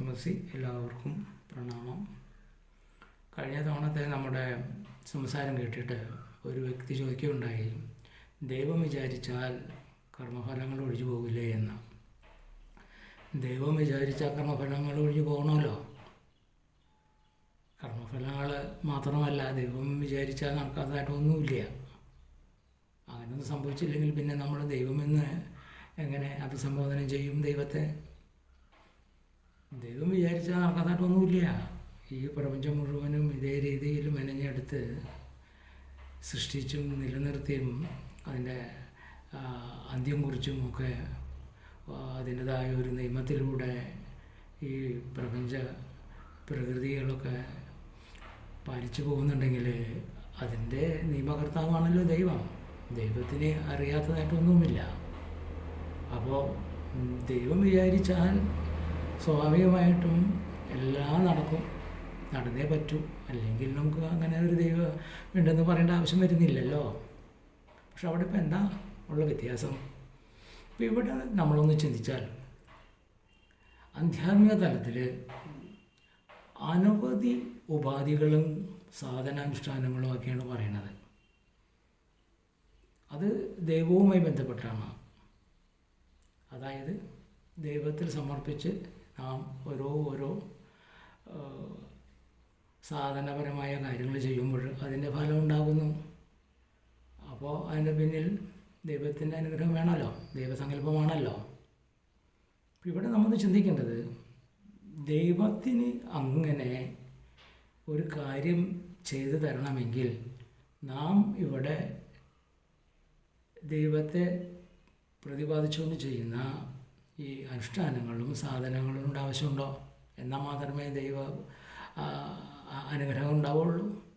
തത്വമസി എല്ലാവർക്കും പ്രണാമം. കഴിഞ്ഞ തവണത്തെ നമ്മുടെ സംസാരം കേട്ടിട്ട് ഒരു വ്യക്തി ചോദിക്കുകയുണ്ടായി ദൈവം വിചാരിച്ചാൽ കർമ്മഫലങ്ങൾ ഒഴിഞ്ഞു പോകില്ലേ എന്ന്? ദൈവം വിചാരിച്ചാൽ കർമ്മഫലങ്ങൾ ഒഴിഞ്ഞു പോകണമല്ലോ. കർമ്മഫലങ്ങൾ മാത്രമല്ല ദൈവം വിചാരിച്ചാൽ നടക്കാത്തതായിട്ടൊന്നുമില്ല. അങ്ങനെയൊന്നും സംഭവിച്ചില്ലെങ്കിൽ പിന്നെ നമ്മൾ ദൈവമെന്ന് എങ്ങനെ അഭിസംബോധന ചെയ്യും ദൈവത്തെ? ദൈവം വിചാരിച്ചാൽ നടക്കാത്തതായിട്ടൊന്നുമില്ല ഈ പ്രപഞ്ചം മുഴുവനും ഇതേ രീതിയിൽ മെനഞ്ഞെടുത്ത് സൃഷ്ടിച്ചും നിലനിർത്തിയും അതിന്റെ അന്ത്യം കുറിച്ചും ഒക്കെ അതിന്റെതായ ഒരു നിയമത്തിലൂടെ ഈ പ്രപഞ്ച പ്രകൃതികളൊക്കെ പാലിച്ചു പോകുന്നുണ്ടെങ്കിൽ അതിന്റെ നിയമകർത്താവാണല്ലോ ദൈവം. ദൈവത്തിന് അറിയാത്തതായിട്ടൊന്നുമില്ല. അപ്പോൾ ദൈവം വിചാരിച്ചാൽ സ്വാഭാവികമായിട്ടും എല്ലാം നടക്കും. നടന്നേ പറ്റൂ. അല്ലെങ്കിൽ നമുക്ക് അങ്ങനെ ഒരു ദൈവം ഉണ്ടെന്ന് പറയേണ്ട ആവശ്യം വരുന്നില്ലല്ലോ. പക്ഷെ അവിടെ ഇപ്പം എന്താ ഉള്ള വ്യത്യാസം? ഇപ്പം ഇവിടെ നമ്മളൊന്ന് ചിന്തിച്ചാൽ ആധ്യാത്മിക തലത്തിൽ അനവധി ഉപാധികളും സാധനാനുഷ്ഠാനങ്ങളും ഒക്കെയാണ് പറയുന്നത്. അത് ദൈവവുമായി ബന്ധപ്പെട്ടാണ്. അതായത് ദൈവത്തിൽ സമർപ്പിച്ച് നാം ഓരോ ഓരോ സാധനപരമായ കാര്യങ്ങൾ ചെയ്യുമ്പോൾ അതിന്റെ ഫലം ഉണ്ടാകുന്നു. അപ്പോൾ അതിന്റെ പിന്നിൽ ദൈവത്തിന്റെ അനുഗ്രഹം വേണമല്ലോ ദൈവസങ്കല്പമാണല്ലോ. ഇവിടെ നമ്മൾ ചിന്തിക്കേണ്ടത് ദൈവത്തിന് അങ്ങനെ ഒരു കാര്യം ചെയ്തു തരണമെങ്കിൽ നാം ഇവിടെ ദൈവത്തെ പ്രതിപാദിച്ചുകൊണ്ട് ചെയ്യുന്ന ഈ അനുഷ്ഠാനങ്ങളും സാധനങ്ങളും കൊണ്ട് ആവശ്യമുണ്ടോ? എന്നാൽ മാത്രമേ ദൈവ അനുഗ്രഹം ഉണ്ടാവുള്ളൂ.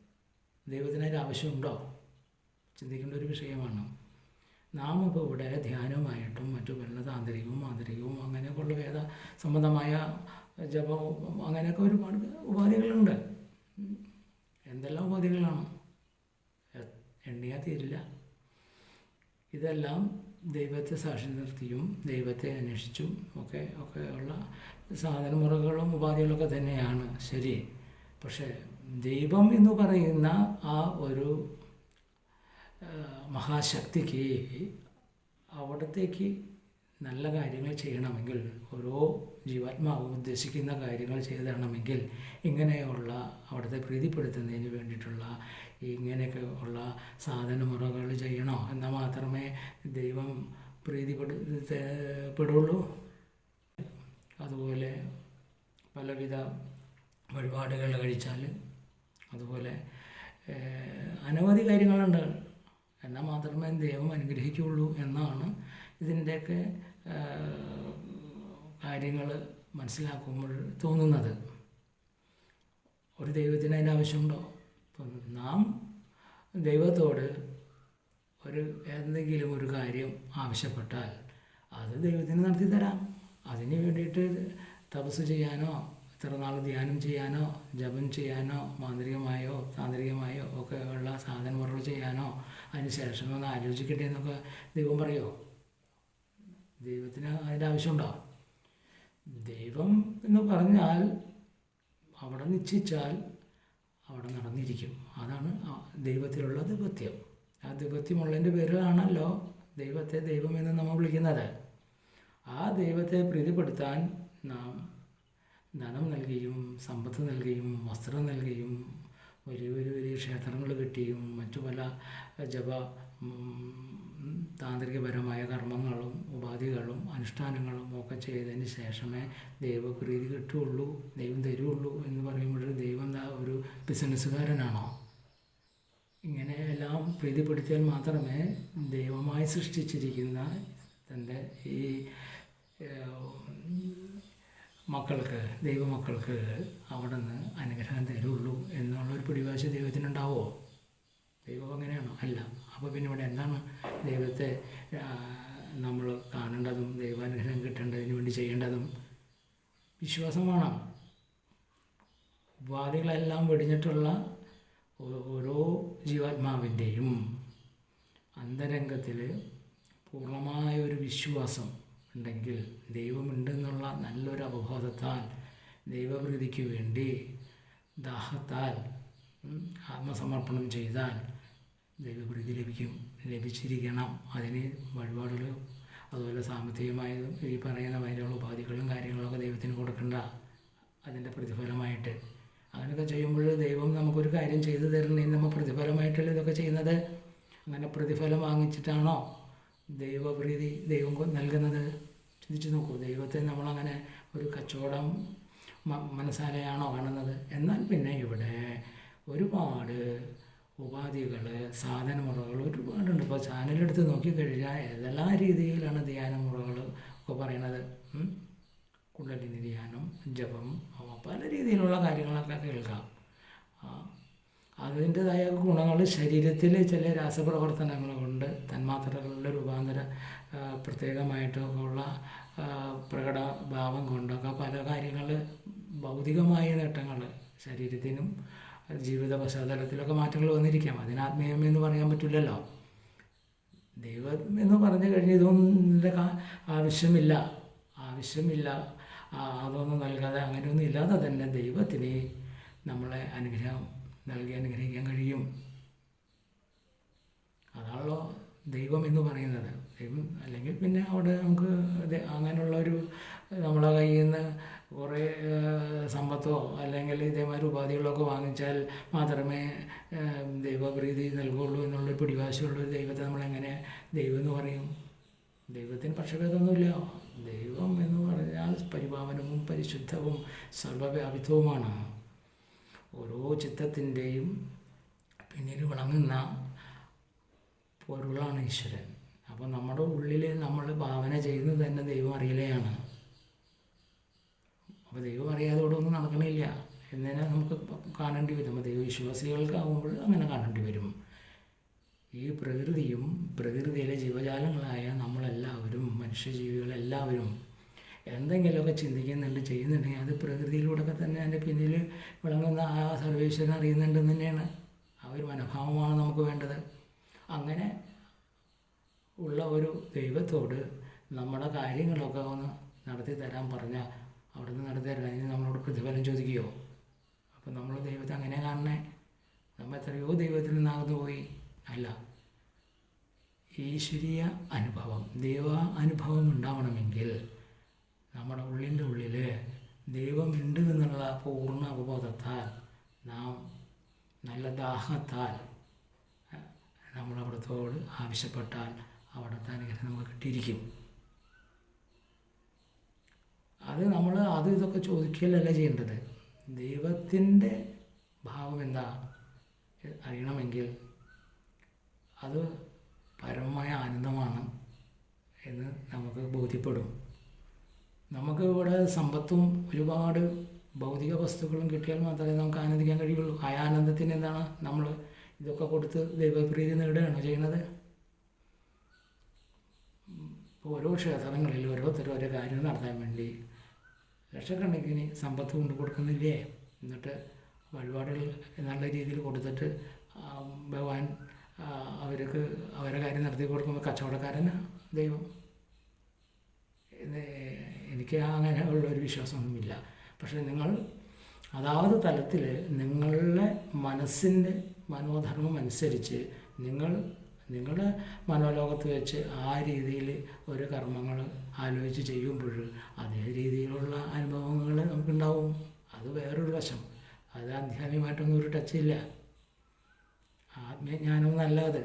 ദൈവത്തിന് അതിന് ആവശ്യമുണ്ടോ? ചിന്തിക്കേണ്ട ഒരു വിഷയമാണ്. നാം ഇപ്പോൾ ഇവിടെ ധ്യാനവുമായിട്ടും മറ്റു പല താന്ത്രികവും മാന്ത്രികവും അങ്ങനെയൊക്കെയുള്ള വേദ സംബന്ധമായ ജപവും അങ്ങനെയൊക്കെ ഒരുപാട് ഉപാധികളുണ്ട്. എന്തെല്ലാം ഉപാധികളാണ്? എണ്ണിയാൽ തീരില്ല. ഇതെല്ലാം ദൈവത്തെ സാക്ഷി നിർത്തിയും ദൈവത്തെ അന്വേഷിച്ചും ഒക്കെ ഒക്കെ ഉള്ള സാധനമുറകളും ഉപാധികളൊക്കെ തന്നെയാണ് ശരി. പക്ഷേ ദൈവം എന്ന് പറയുന്ന ആ ഒരു മഹാശക്തിക്ക് അവിടത്തേക്ക് നല്ല കാര്യങ്ങൾ ചെയ്യണമെങ്കിൽ ഓരോ ജീവാത്മാവും ഉദ്ദേശിക്കുന്ന കാര്യങ്ങൾ ചെയ്തണമെങ്കിൽ ഇങ്ങനെയുള്ള അവിടുത്തെ പ്രീതിപ്പെടുത്തുന്നതിന് വേണ്ടിയിട്ടുള്ള ഇങ്ങനെയൊക്കെ ഉള്ള സാധനമുറകൾ ചെയ്യണോ എന്നാൽ മാത്രമേ ദൈവം പ്രീതിപ്പെടുത്തപ്പെടുള്ളൂ. അതുപോലെ പലവിധ വഴിപാടുകൾ കഴിച്ചാൽ അതുപോലെ അനവധി കാര്യങ്ങളുണ്ട്. എന്നാൽ മാത്രമേ ദൈവം അനുഗ്രഹിക്കുകയുള്ളൂ എന്നാണ് ഇതിന്റെയൊക്കെ കാര്യങ്ങൾ മനസ്സിലാക്കുമ്പോൾ തോന്നുന്നത്. ഒരു ദൈവത്തിന് അതിന്റെ ആവശ്യമുണ്ടോ? ഇപ്പം നാം ദൈവത്തോട് ഒരു എന്തെങ്കിലും ഒരു കാര്യം ആവശ്യപ്പെട്ടാൽ അത് ദൈവത്തിന് നടത്തി തരാം. അതിന് വേണ്ടിയിട്ട് തപസ് ചെയ്യാനോ ഇത്ര നാൾ ധ്യാനം ചെയ്യാനോ ജപം ചെയ്യാനോ മാന്ത്രികമായോ താന്ത്രികമായോ ഒക്കെ ഉള്ള സാധനമുറകൾ ചെയ്യാനോ അതിന് ശേഷം ഒന്ന് ആലോചിക്കട്ടെ എന്നൊക്കെ ദൈവം പറയുമോ ദൈവത്തിന് അതിന്റെ ആവശ്യമുണ്ടോ ദൈവം എന്ന് പറഞ്ഞാൽ അവിടെ നിശ്ചയിച്ചാൽ അവിടെ നടന്നിരിക്കും. അതാണ് ദൈവത്തിലുള്ള ദൈവത്യം. ആ ദൈവത്യമുള്ളതിന്റെ പേരിലാണല്ലോ ദൈവത്തെ ദൈവം എന്ന് നമ്മൾ വിളിക്കുന്നത്. ആ ദൈവത്തെ പ്രീതിപ്പെടുത്താൻ നാം ധനം നൽകിയും സമ്പത്ത് നൽകിയും വസ്ത്രം നൽകിയും വലിയ വലിയ വലിയ ക്ഷേത്രങ്ങൾ കെട്ടിയും മറ്റു പല ജപ താന്ത്രികപരമായ കർമ്മങ്ങളും ഉപാധികളും അനുഷ്ഠാനങ്ങളും ഒക്കെ ചെയ്തതിന് ശേഷമേ ദൈവപ്രീതി കിട്ടുകയുള്ളൂ ദൈവം തരുള്ളൂ എന്ന് പറയുമ്പോൾ ദൈവം ഒരു ബിസിനസ്സുകാരനാണോ ഇങ്ങനെ എല്ലാം പ്രീതിപ്പെടുത്തിയാൽ മാത്രമേ ദൈവമായി സൃഷ്ടിച്ചിരിക്കുന്ന തന്റെ ഈ മക്കൾക്ക് ദൈവമക്കൾക്ക് അവിടെ നിന്ന് അനുഗ്രഹം തരുള്ളൂ എന്നുള്ളൊരു പിടിവാശി ദൈവത്തിനുണ്ടാവോ? ദൈവം അങ്ങനെയാണോ? അല്ല. അപ്പോൾ പിന്നെ ഇവിടെ എന്താണ് ദൈവത്തെ നമ്മൾ കാണേണ്ടതും ദൈവാനുഗ്രഹം കിട്ടേണ്ടതിന് വേണ്ടി ചെയ്യേണ്ടതും വിശ്വാസം വേണം. ഉപാധികളെല്ലാം വെടിഞ്ഞിട്ടുള്ള ഓരോ ജീവാത്മാവിന്റെയും അന്തരംഗത്തിൽ പൂർണമായ ഒരു വിശ്വാസം ഉണ്ടെങ്കിൽ ദൈവമുണ്ടെന്നുള്ള നല്ലൊരു അവബോധത്താൽ ദൈവപ്രീതിക്ക് വേണ്ടി ദാഹത്താൽ ആത്മസമർപ്പണം ചെയ്താൽ ദൈവപ്രീതി ലഭിക്കും ലഭിച്ചിരിക്കണം. അതിന് വഴിപാടുകൾ അതുപോലെ സാമ്പത്തികമായതും ഈ പറയുന്ന അതിനുള്ള ഉപാധികളും കാര്യങ്ങളൊക്കെ ദൈവത്തിന് കൊടുക്കണ്ട. അതിന്റെ പ്രതിഫലമായിട്ട്. അങ്ങനെയൊക്കെ ചെയ്യുമ്പോൾ ദൈവം നമുക്കൊരു കാര്യം ചെയ്തു തരണേ നമ്മൾ പ്രതിഫലമായിട്ടുള്ള ഇതൊക്കെ ചെയ്യുന്നത്? അങ്ങനെ പ്രതിഫലം വാങ്ങിച്ചിട്ടാണോ ദൈവപ്രീതി ദൈവം നൽകുന്നത്? ചിന്തിച്ച് നോക്കൂ. ദൈവത്തെ നമ്മളങ്ങനെ ഒരു കച്ചവടം മനസ്സാലെയാണോ കാണുന്നത്? എന്നാൽ പിന്നെ ഇവിടെ ഒരുപാട് ഉപാധികൾ സാധനമുറകൾ ഒരുപാടുണ്ട്. ഇപ്പോൾ ചാനലെടുത്ത് നോക്കിക്കഴിഞ്ഞാൽ ഏതെല്ലാം രീതിയിലാണ് ധ്യാനമുറകൾ ഒക്കെ പറയണത്? കുണ്ടലിനി ധ്യാനം ജപം പല രീതിയിലുള്ള കാര്യങ്ങളൊക്കെ കേൾക്കാം. അതിന്റെതായ ഗുണങ്ങൾ ശരീരത്തിൽ ചില രാസപ്രവർത്തനങ്ങൾ കൊണ്ട് തന്മാത്രകളുടെ രൂപാന്തര ആ, പ്രത്യേകമായിട്ടൊക്കെ ഉള്ള പ്രകട ഭാവം കൊണ്ടൊക്കെ പല കാര്യങ്ങൾ ഭൗതികമായ നേട്ടങ്ങൾ ശരീരത്തിനും ജീവിത പശ്ചാത്തലത്തിലൊക്കെ മാറ്റങ്ങൾ വന്നിരിക്കാം. അതിന് എന്ന് പറയാൻ പറ്റില്ലല്ലോ. ദൈവം എന്ന് പറഞ്ഞു കഴിഞ്ഞാൽ ഇതൊന്നും കാ- ആവശ്യമില്ല. ആവശ്യമില്ല. അതൊന്നും നൽകാതെ അങ്ങനെയൊന്നും ഇല്ലാതെ തന്നെ ദൈവത്തിന് നമ്മളെ അനുഗ്രഹം നൽകി അനുഗ്രഹിക്കാൻ കഴിയും. അതാണല്ലോ ദൈവം എന്ന് പറയുന്നത്. ദൈവം അല്ലെങ്കിൽ പിന്നെ അവിടെ നമുക്ക് അങ്ങനെയുള്ള ഒരു നമ്മളെ കയ്യിൽ നിന്ന് കുറേ സമ്പത്തോ അല്ലെങ്കിൽ ഇതേമാതിരി ഉപാധികളൊക്കെ വാങ്ങിച്ചാൽ മാത്രമേ ദൈവപ്രീതി നൽകുള്ളൂ എന്നുള്ളൊരു പിടിവാശിയുള്ളൊരു ദൈവത്തെ നമ്മളെങ്ങനെ ദൈവം എന്ന് പറയും? ദൈവത്തിന് പക്ഷഭേദമൊന്നുമില്ല. ദൈവം എന്ന് പറഞ്ഞാൽ പരിപാവനവും പരിശുദ്ധവും സർവവ്യാപിത്വവുമാണ്. ഓരോ ചിത്തത്തിന്റെയും പിന്നിൽ വിളങ്ങുന്ന പൊരുളാണ് ഈശ്വരൻ. അപ്പോൾ നമ്മുടെ ഉള്ളിൽ നമ്മൾ ഭാവന ചെയ്യുന്നത് തന്നെ ദൈവം അറിയലെയാണ്. അപ്പോൾ ദൈവം അറിയാതെ ഇവിടെ ഒന്നും നടക്കണില്ല. എന്നതിനെ നമുക്ക് കാണേണ്ടി വരും. അപ്പോൾ ദൈവവിശ്വാസികൾക്കാവുമ്പോൾ അങ്ങനെ കാണേണ്ടി വരും. ഈ പ്രകൃതിയും പ്രകൃതിയിലെ ജീവജാലങ്ങളായ നമ്മളെല്ലാവരും മനുഷ്യജീവികളെല്ലാവരും എന്തെങ്കിലുമൊക്കെ ചിന്തിക്കുന്നുണ്ട് ചെയ്യുന്നുണ്ടെങ്കിൽ അത് പ്രകൃതിയിലൂടെയൊക്കെ തന്നെ അതിന്റെ പിന്നിൽ വിളങ്ങുന്ന ആ സർവേശ്വരൻ അറിയുന്നുണ്ടെന്ന് തന്നെയാണ്. ആ ഒരു മനോഭാവമാണ് നമുക്ക് വേണ്ടത്. അങ്ങനെ ഉള്ള ഒരു ദൈവത്തോട് നമ്മുടെ കാര്യങ്ങളൊക്കെ ഒന്ന് നടത്തി തരാൻ പറഞ്ഞാൽ അവിടുന്ന് നടത്തി തരണം. അതിന് നമ്മളോട് പ്രതിഫലം ചോദിക്കുകയോ? അപ്പം നമ്മൾ ദൈവത്തെ അങ്ങനെ കാണണേ. നമ്മൾ എത്രയോ ദൈവത്തിൽ നിന്നാകുന്നു പോയി. അല്ല ഈശ്വരീയ അനുഭവം ദൈവ അനുഭവം ഉണ്ടാവണമെങ്കിൽ നമ്മുടെ ഉള്ളിന്റെ ഉള്ളിൽ ദൈവമുണ്ട് എന്നുള്ള പൂർണ അവബോധത്താൽ നാം നല്ല ദാഹത്താൽ നമ്മളവിടത്തോട് ആവശ്യപ്പെട്ടാൽ അവിടുത്തെ അനുഗ്രഹം നമുക്ക് കിട്ടിയിരിക്കും. അത് നമ്മൾ അത് ഇതൊക്കെ ചോദിക്കുകയല്ല ചെയ്യേണ്ടത്? ദൈവത്തിന്റെ ഭാവം എന്താ? അറിയണമെങ്കിൽ അത് പരമമായ ആനന്ദമാണ് എന്ന് നമുക്ക് ബോധ്യപ്പെടും. നമുക്ക് ഇവിടെ സമ്പത്തും ഒരുപാട് ഭൗതിക വസ്തുക്കളും കിട്ടിയാൽ മാത്രമേ നമുക്ക് ആനന്ദിക്കാൻ കഴിയുള്ളൂ. ആ ആനന്ദത്തിന് എന്താണ് നമ്മൾ ഇതൊക്കെ കൊടുത്ത് ദൈവപ്രീതി നേടുകയാണ് ചെയ്യുന്നത്? ഓരോ ക്ഷേത്രങ്ങളിൽ ഓരോരുത്തരും ഓരോ കാര്യങ്ങൾ നടത്താൻ വേണ്ടി ലക്ഷക്കണക്കിന് സമ്പത്ത് കൊണ്ട് കൊടുക്കുന്നില്ലേ? എന്നിട്ട് വഴിപാടുകൾ നല്ല രീതിയിൽ കൊടുത്തിട്ട് ഭഗവാൻ അവർക്ക് അവരെ കാര്യം നടത്തി കൊടുക്കുമ്പോൾ കച്ചവടക്കാരന് ദൈവം. എനിക്ക് അങ്ങനെ ഉള്ള ഒരു വിശ്വാസമൊന്നുമില്ല. പക്ഷേ നിങ്ങൾ അതാത് തലത്തിൽ നിങ്ങളുടെ മനസ്സിന്റെ മനോധർമ്മം അനുസരിച്ച് നിങ്ങൾ നിങ്ങളുടെ മനോലോകത്ത് വെച്ച് ആ രീതിയിൽ ഒരു കർമ്മങ്ങൾ ആലോചിച്ച് ചെയ്യുമ്പോൾ അതേ രീതിയിലുള്ള അനുഭവങ്ങൾ നമുക്കുണ്ടാവും. അത് വേറൊരു വശം. അത് ആധ്യാത്മികമായിട്ടൊന്നും ഒരു ടച്ചില്ല ആത്മജ്ഞാനം എന്നല്ലാതെ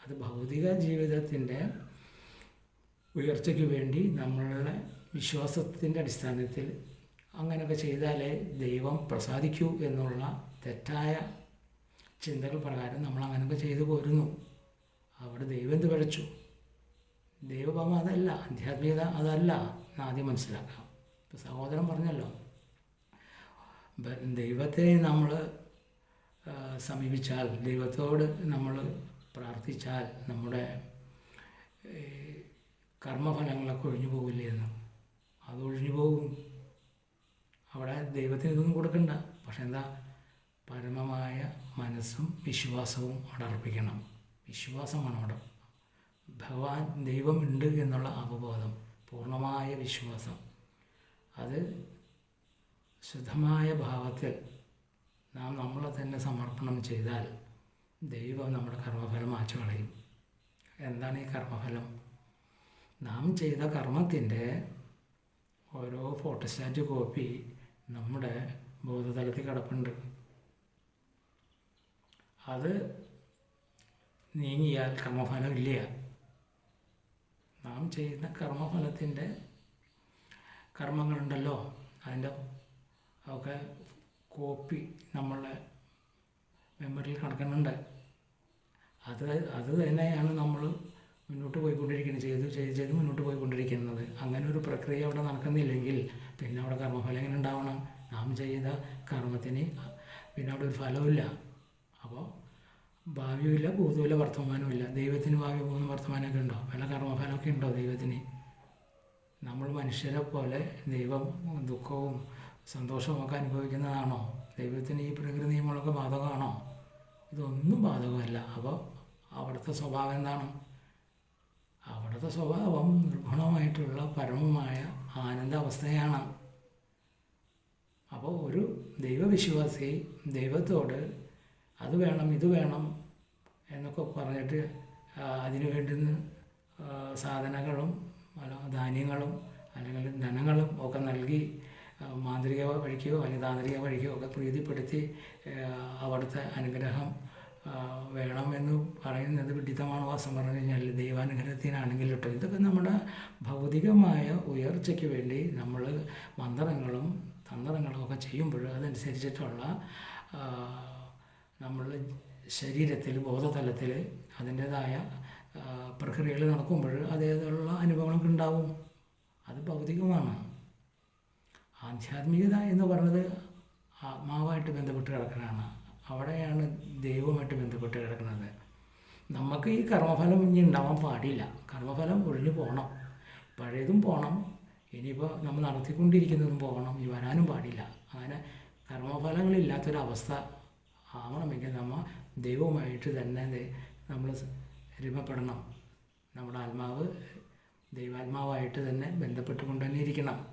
അത് ഭൗതിക ജീവിതത്തിന്റെ ഉയർച്ചയ്ക്ക് വേണ്ടി നമ്മളുടെ വിശ്വാസത്തിന്റെ അടിസ്ഥാനത്തിൽ അങ്ങനെയൊക്കെ ചെയ്താലേ ദൈവം പ്രസാദിക്കൂ എന്നുള്ള തെറ്റായ ചിന്തകൾ പ്രകാരം നമ്മൾ അങ്ങനെയൊക്കെ ചെയ്തു പോരുന്നു. അവിടെ ദൈവം എന്ത് പിഴച്ചു? ദൈവഭാവം അതല്ല ആധ്യാത്മികത അതല്ല എന്ന് ആദ്യം മനസ്സിലാക്കാം. ഇപ്പോൾ സഹോദരൻ പറഞ്ഞല്ലോ ദൈവത്തെ നമ്മൾ സമീപിച്ചാൽ ദൈവത്തോട് നമ്മൾ പ്രാർത്ഥിച്ചാൽ നമ്മുടെ കർമ്മഫലങ്ങളൊക്കെ ഒഴിഞ്ഞു പോകില്ലേ എന്ന്. അത് ഒഴിഞ്ഞു പോകും. അവിടെ ദൈവത്തിന് ഇതൊന്നും കൊടുക്കണ്ട. പക്ഷെ എന്താ പരമമായ മനസ്സും വിശ്വാസവും അവിടെ അർപ്പിക്കണം വിശ്വാസമാണ് അവിടെ. ഭഗവാൻ ദൈവമുണ്ട് എന്നുള്ള അവബോധം പൂർണമായ വിശ്വാസം. അത് ശുദ്ധമായ ഭാവത്തിൽ നാം നമ്മളെ തന്നെ സമർപ്പണം ചെയ്താൽ ദൈവം നമ്മുടെ കർമ്മഫലം മാച്ചു കളയും എന്താണ് ഈ കർമ്മഫലം? നാം ചെയ്ത കർമ്മത്തിന്റെ ഓരോ ഫോട്ടോസ്റ്റാറ്റ് കോപ്പി നമ്മുടെ ബോധതലത്തിൽ കിടപ്പുണ്ട്. അത് നീങ്ങിയാൽ കർമ്മഫലം ഇല്ല നാം ചെയ്യുന്ന കർമ്മഫലത്തിന്റെ കർമ്മങ്ങളുണ്ടല്ലോ. അതിന്റെ ഒക്കെ കോപ്പി നമ്മളെ മെമ്മറിയിൽ കിടക്കുന്നുണ്ട്. അത് അത് തന്നെയാണ് നമ്മൾ മുന്നോട്ട് പോയിക്കൊണ്ടിരിക്കുന്നത്. ചെയ്ത് ചെയ്ത് ചെയ്ത് മുന്നോട്ട് പോയിക്കൊണ്ടിരിക്കുന്നത്. അങ്ങനെ ഒരു പ്രക്രിയ അവിടെ നടക്കുന്നില്ലെങ്കിൽ പിന്നെ അവിടെ കർമ്മഫലം എങ്ങനെ ഉണ്ടാവണം? നാം ചെയ്ത കർമ്മത്തിന് പിന്നെ അവിടെ ഒരു ഫലമില്ല അപ്പോൾ ഭാവിയുമില്ല ഭൂതവുമില്ല വർത്തമാനവുമില്ല. ദൈവത്തിന് ഭാവി പോകുന്ന വർത്തമാനമൊക്കെ ഉണ്ടോ? വല്ല കർമ്മഫലമൊക്കെ ഉണ്ടോ ദൈവത്തിന്? നമ്മൾ മനുഷ്യരെ പോലെ ദൈവം ദുഃഖവും സന്തോഷവും ഒക്കെ അനുഭവിക്കുന്നതാണോ? ദൈവത്തിന് ഈ പ്രകൃതി നിയമങ്ങളൊക്കെ ബാധകമാണോ? ഇതൊന്നും ബാധകമല്ല. അപ്പോൾ അവിടുത്തെ സ്വഭാവം എന്താണ്? അവിടുത്തെ സ്വഭാവം നിർഗുണമായിട്ടുള്ള പരമമായ ആനന്ദ അവസ്ഥയാണ് അപ്പോൾ ഒരു ദൈവവിശ്വാസി ദൈവത്തോട് അത് വേണം ഇത് വേണം എന്നൊക്കെ പറഞ്ഞിട്ട് അതിനു വേണ്ടുന്ന സാധനങ്ങളും ധാന്യങ്ങളും അല്ലെങ്കിൽ ധനങ്ങളും ഒക്കെ നൽകി മാന്ത്രിക വഴിക്കോ അല്ലെങ്കിൽ താന്ത്രിക വഴിക്കോ ഒക്കെ പ്രീതിപ്പെടുത്തി അവിടുത്തെ അനുഗ്രഹം വേണമെന്ന് പറയുന്നത് വിഡിത്തമാണ് വാസം പറഞ്ഞു കഴിഞ്ഞാൽ ദൈവാനുഗ്രഹത്തിനാണെങ്കിൽ കേട്ടോ. ഇതൊക്കെ നമ്മുടെ ഭൗതികമായ ഉയർച്ചയ്ക്ക് വേണ്ടി നമ്മൾ മന്ത്രങ്ങളും തന്ത്രങ്ങളും ഒക്കെ ചെയ്യുമ്പോൾ അതനുസരിച്ചിട്ടുള്ള നമ്മളുടെ ശരീരത്തിൽ ബോധതലത്തിൽ അതിന്റേതായ പ്രക്രിയകൾ നടക്കുമ്പോൾ അതേതുള്ള അനുഭവങ്ങളൊക്കെ ഉണ്ടാവും. അത് ഭൗതികമാണ്. ആധ്യാത്മികത എന്ന് പറയുന്നത് ആത്മാവായിട്ട് ബന്ധപ്പെട്ട് കിടക്കുന്നതാണ്. അവിടെയാണ് ദൈവമായിട്ട് ബന്ധപ്പെട്ട് കിടക്കുന്നത്. നമുക്ക് ഈ കർമ്മഫലം ഇനി ഉണ്ടാവാൻ പാടില്ല. കർമ്മഫലം ഒഴിഞ്ഞു പോകണം. പഴയതും പോകണം. ഇനിയിപ്പോൾ നമ്മൾ നടത്തിക്കൊണ്ടിരിക്കുന്നതും പോകണം. ഇനി വരാനും പാടില്ല. അങ്ങനെ കർമ്മഫലങ്ങളില്ലാത്തൊരവസ്ഥ ആവണമെങ്കിൽ നമ്മൾ ദൈവവുമായിട്ട് തന്നെ നമ്മൾ രൂപപ്പെടണം. നമ്മുടെ ആത്മാവ് ദൈവാത്മാവായിട്ട് തന്നെ ബന്ധപ്പെട്ടുകൊണ്ട് തന്നെ ഇരിക്കണം.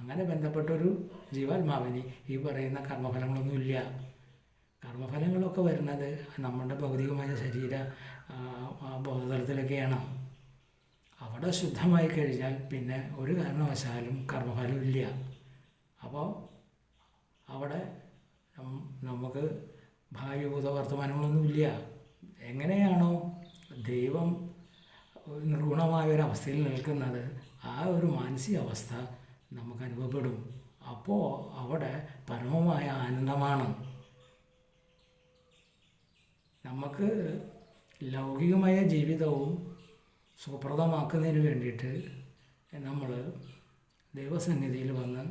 അങ്ങനെ ബന്ധപ്പെട്ടൊരു ജീവാത്മാവിന് ഈ പറയുന്ന കർമ്മഫലങ്ങളൊന്നുമില്ല. കർമ്മഫലങ്ങളൊക്കെ വരുന്നത് നമ്മുടെ ഭൗതികമായ ശരീര ബോധതലത്തിലൊക്കെയാണ്. അവിടെ ശുദ്ധമായി കഴിഞ്ഞാൽ പിന്നെ ഒരു കാരണവശാലും കർമ്മഫലം ഇല്ല അപ്പോൾ അവിടെ നം- നമുക്ക് ഭാവിഭൂത വർത്തമാനങ്ങളൊന്നുമില്ല എങ്ങനെയാണോ ദൈവം നിർഗുണമായ ഒരു അവസ്ഥയിൽ നിൽക്കുന്നത് ആ ഒരു മാനസികാവസ്ഥ നമുക്ക് അനുഭവപ്പെടും അപ്പോൾ അവിടെ പരമമായ ആനന്ദമാണ്. നമുക്ക് ലൗകികമായ ജീവിതവും സുപ്രദമാക്കുന്നതിന് വേണ്ടിയിട്ട് നമ്മൾ ദൈവസന്നിധിയിൽ വന്ന്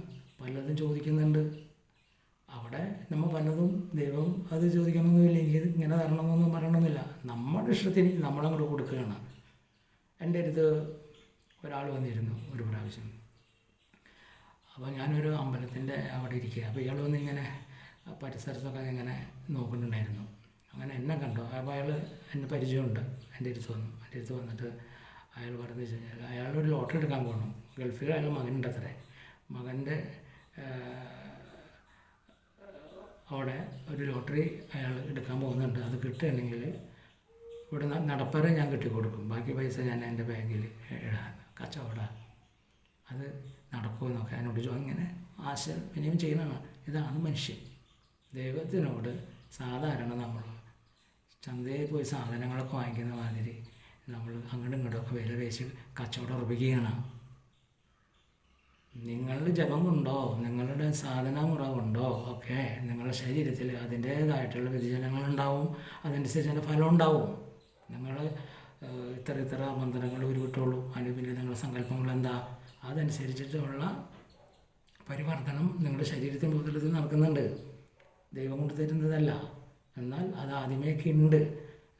പലതും ചോദിക്കുന്നുണ്ട്. അവിടെ നമ്മൾ പലതും ദൈവം അത് ചോദിക്കണമെന്നില്ല എനിക്ക് ഇങ്ങനെ തരണമെന്നൊന്നും പറയണമെന്നില്ല നമ്മുടെ ഇഷ്ടത്തിന് നമ്മളങ്ങോട്ട് കൊടുക്കുകയാണ്. എന്റെ അടുത്ത് ഒരാൾ വന്നിരുന്നു ഒരു പ്രാവശ്യം. അപ്പോൾ ഞാനൊരു അമ്പലത്തിന്റെ അവിടെ ഇരിക്കുക. അപ്പോൾ ഇയാൾ വന്ന് ഇങ്ങനെ പരിസരത്തൊക്കെ ഇങ്ങനെ നോക്കുന്നുണ്ടായിരുന്നു. അങ്ങനെ എന്നെ കണ്ടു. അപ്പോൾ അയാൾ എന്നെ പരിചയമുണ്ട്. എന്റെ അടുത്ത് വന്നു. എന്റെ അടുത്ത് വന്നിട്ട് അയാൾ പറഞ്ഞു വെച്ച് കഴിഞ്ഞാൽ അയാളൊരു ലോട്ടറി എടുക്കാൻ പോകണം. ഗൾഫിൽ അയാൾ മകനുണ്ട് അത്രേ. മകന്റെ അവിടെ ഒരു ലോട്ടറി അയാൾ എടുക്കാൻ പോകുന്നുണ്ട്. അത് കിട്ടുകയാണെങ്കിൽ ഇവിടെ നടപ്പറ ഞാൻ കെട്ടിക്കൊടുക്കും. ബാക്കി പൈസ ഞാൻ എന്റെ ബാങ്കിൽ ഇടാൻ കച്ചവടം. അത് നടക്കുമെന്നൊക്കെ ചോദിച്ചു ഇങ്ങനെ ആശ വിനിമയം ചെയ്യുന്നതാണ്. ഇതാണ് മനുഷ്യൻ. ദൈവത്തിനോട് സാധാരണ നമ്മൾ ചന്തയിൽ പോയി സാധനങ്ങളൊക്കെ വാങ്ങിക്കുന്ന മാതിരി നമ്മൾ അങ്ങോട്ടും ഇങ്ങോട്ടും ഒക്കെ വില പേശി കച്ചവടം ഉറപ്പിക്കുകയാണ്. നിങ്ങളുടെ ജപം കൊണ്ടോ നിങ്ങളുടെ സാധനമുറ കൊണ്ടോ ഒക്കെ നിങ്ങളുടെ ശരീരത്തിൽ അതിന്റേതായിട്ടുള്ള വ്യതിചലനങ്ങളുണ്ടാവും. അതനുസരിച്ച് അതിന്റെ ഫലം ഉണ്ടാവും നിങ്ങൾ ഇത്ര ഇത്ര മന്ത്രങ്ങൾ ഉരുവിട്ടുള്ളൂ അതിന് പിന്നെ നിങ്ങളുടെ സങ്കല്പങ്ങൾ എന്താ? അതനുസരിച്ചിട്ടുള്ള പരിവർത്തനം നിങ്ങളുടെ ശരീരത്തിൽ ബോധത്തിൽ നടക്കുന്നുണ്ട്. ദൈവം കൊണ്ട് തരുന്നതല്ല. എന്നാൽ അത് ആദ്യമേക്ക് ഉണ്ട്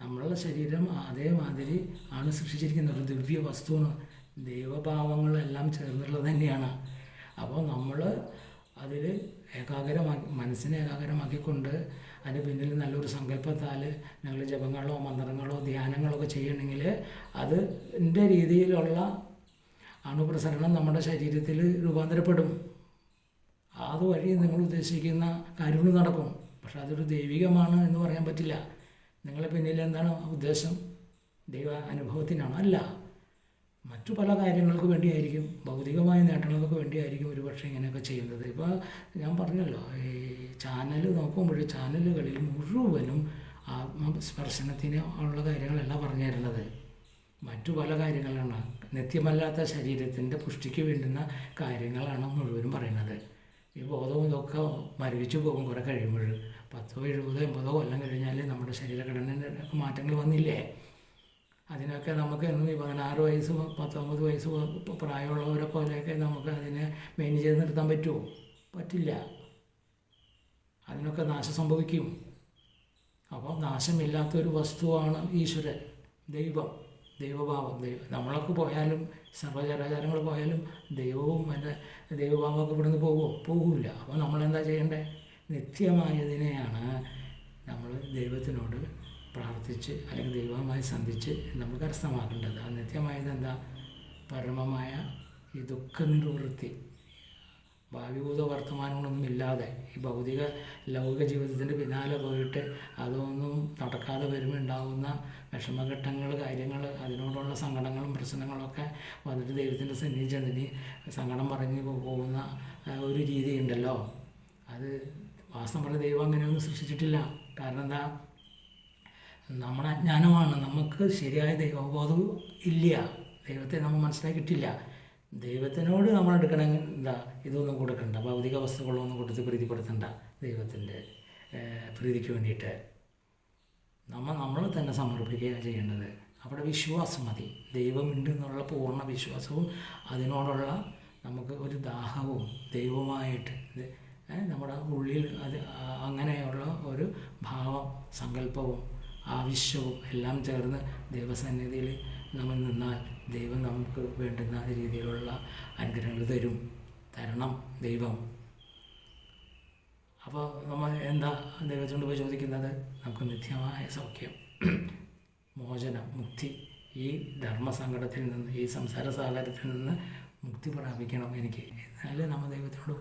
നമ്മളുടെ ശരീരം അതേമാതിരി ആണ് സൃഷ്ടിച്ചിരിക്കുന്നത്. ഒരു ദിവ്യ വസ്തുവാണ് ദൈവഭാവങ്ങളെല്ലാം ചേർന്നുള്ളത് തന്നെയാണ്. അപ്പോൾ നമ്മൾ അതിൽ ഏകാഗ്രമാക്കി മനസ്സിനെ ഏകാഗ്രമാക്കിക്കൊണ്ട് അതിന്റെ പിന്നിൽ നല്ലൊരു സങ്കല്പത്താൽ ഞങ്ങൾ ജപങ്ങളോ മന്ത്രങ്ങളോ ധ്യാനങ്ങളോ ഒക്കെ ചെയ്യണമെങ്കിൽ അത് എന്റെ രീതിയിലുള്ള അണുപ്രസരണം നമ്മുടെ ശരീരത്തിൽ രൂപാന്തരപ്പെടും. അതുവഴി നിങ്ങൾ ഉദ്ദേശിക്കുന്ന കാര്യങ്ങൾ നടക്കും. പക്ഷെ അതൊരു ദൈവികമാണ് എന്ന് പറയാൻ പറ്റില്ല. നിങ്ങളെ പിന്നിൽ എന്താണ് ഉദ്ദേശം? ദൈവ അനുഭവത്തിനാണ് അല്ല. മറ്റു പല കാര്യങ്ങൾക്ക് വേണ്ടിയായിരിക്കും ഭൗതികമായ നേട്ടങ്ങൾക്ക് വേണ്ടിയായിരിക്കും ഒരുപക്ഷെ ഇങ്ങനെയൊക്കെ ചെയ്യുന്നത്. ഇപ്പോൾ ഞാൻ പറഞ്ഞല്ലോ ഈ ചാനൽ നോക്കുമ്പോൾ ചാനലുകളിൽ മുഴുവനും ആത്മസ്പർശനത്തിന് ഉള്ള കാര്യങ്ങളല്ല പറഞ്ഞു തരുന്നത് മറ്റു പല കാര്യങ്ങളാണ്. നിത്യമല്ലാത്ത ശരീരത്തിന്റെ പുഷ്ടിക്ക് വേണ്ടുന്ന കാര്യങ്ങളാണ് മുഴുവനും പറയുന്നത്. ഈ ബോധവും ഇതൊക്കെ മരവിച്ചു പോകും കുറേ കഴിയുമ്പോൾ പത്തോ എഴുപതോ എൺപതോ കൊല്ലം കഴിഞ്ഞാൽ നമ്മുടെ ശരീരഘടനയുടെ മാറ്റങ്ങൾ വന്നില്ലേ? അതിനൊക്കെ നമുക്ക് എന്നും ഈ പതിനാറ് വയസ്സ് പത്തൊമ്പത് വയസ്സ് പ്രായമുള്ളവരെ പോലെയൊക്കെ നമുക്ക് അതിനെ മെയിൻ ചെയ്ത് നിർത്താൻ പറ്റുമോ? പറ്റില്ല. അതിനൊക്കെ നാശം സംഭവിക്കും. അപ്പോൾ നാശമില്ലാത്തൊരു വസ്തുവാണ് ഈശ്വരൻ ദൈവം ദൈവഭാവം. ദൈവം നമ്മളൊക്കെ പോയാലും സർവചരാചാരങ്ങൾ പോയാലും ദൈവവും എന്റെ ദൈവഭാവമൊക്കെ ഇവിടുന്ന് പോകുമോ പോകില്ല അപ്പോൾ നമ്മളെന്താ ചെയ്യേണ്ടത് നിത്യമായതിനെയാണ് നമ്മൾ ദൈവത്തിനോട് പ്രാർത്ഥിച്ച് അല്ലെങ്കിൽ ദൈവമായി സന്ധിച്ച് നമ്മൾ കരസ്ഥമാക്കേണ്ടത്. ആ നിത്യമായത് എന്താ? പരമമായ ഈ ദുഃഖ നിവൃത്തി ഭാവിഭൂത വർത്തമാനങ്ങളൊന്നും ഇല്ലാതെ ഈ ഭൗതിക ലൗകിക ജീവിതത്തിന്റെ പിന്നാലെ പോയിട്ട് അതൊന്നും നടക്കാതെ വരുമ്പോൾ ഉണ്ടാകുന്ന വിഷമഘട്ടങ്ങൾ കാര്യങ്ങൾ അതിനോടുള്ള സങ്കടങ്ങളും പ്രശ്നങ്ങളൊക്കെ വന്നിട്ട് ദൈവത്തിന്റെ സന്നിധി ചെന്നിന് സങ്കടം പറഞ്ഞ് പോകുന്ന ഒരു രീതി ഉണ്ടല്ലോ അത് വാസ്തവം പറഞ്ഞ ദൈവം അങ്ങനെയൊന്നും സൃഷ്ടിച്ചിട്ടില്ല. കാരണം എന്താ? നമ്മുടെ അജ്ഞാനമാണ്. നമുക്ക് ശരിയായ ദൈവബോധം ഇല്ല. ദൈവത്തെ നമ്മൾ മനസ്സിലാക്കിയിട്ടില്ല ദൈവത്തിനോട് നമ്മൾ എടുക്കണമെങ്കിൽ എന്താ ഇതൊന്നും കൊടുക്കണ്ട. ഭൗതിക വസ്തുക്കളൊന്നും കൊടുത്ത് പ്രീതിപ്പെടുത്തണ്ട ദൈവത്തിന്റെ പ്രീതിക്ക് വേണ്ടിയിട്ട്. നമ്മൾ നമ്മൾ തന്നെ സമർപ്പിക്കുകയാണ് ചെയ്യേണ്ടത്. അവിടെ വിശ്വാസം മതി. ദൈവമുണ്ട് എന്നുള്ള പൂർണ വിശ്വാസവും അതിനോടുള്ള നമുക്ക് ഒരു ദാഹവും ദൈവമായിട്ട് നമ്മുടെ ഉള്ളിൽ അത് അങ്ങനെയുള്ള ഒരു ഭാവം സങ്കല്പവും ആവശ്യവും എല്ലാം ചേർന്ന് ദൈവസന്നിധിയിൽ നമ്മൾ നിന്നാൽ ദൈവം നമുക്ക് വേണ്ടുന്ന രീതിയിലുള്ള അനുഗ്രഹങ്ങൾ തരും. തരണം ദൈവം. അപ്പോൾ നമ്മൾ എന്താ ദൈവത്തിനോട് പോയി ചോദിക്കുന്നത് നമുക്ക് നിത്യമായ സൗഖ്യം മോചനം മുക്തി ഈ ധർമ്മസങ്കടത്തിൽ നിന്ന് ഈ സംസാര സാഗരത്തിൽ നിന്ന് മുക്തി പ്രാപിക്കണം എനിക്ക്. എന്നാലേ നമ്മൾ ദൈവത്തിനോട്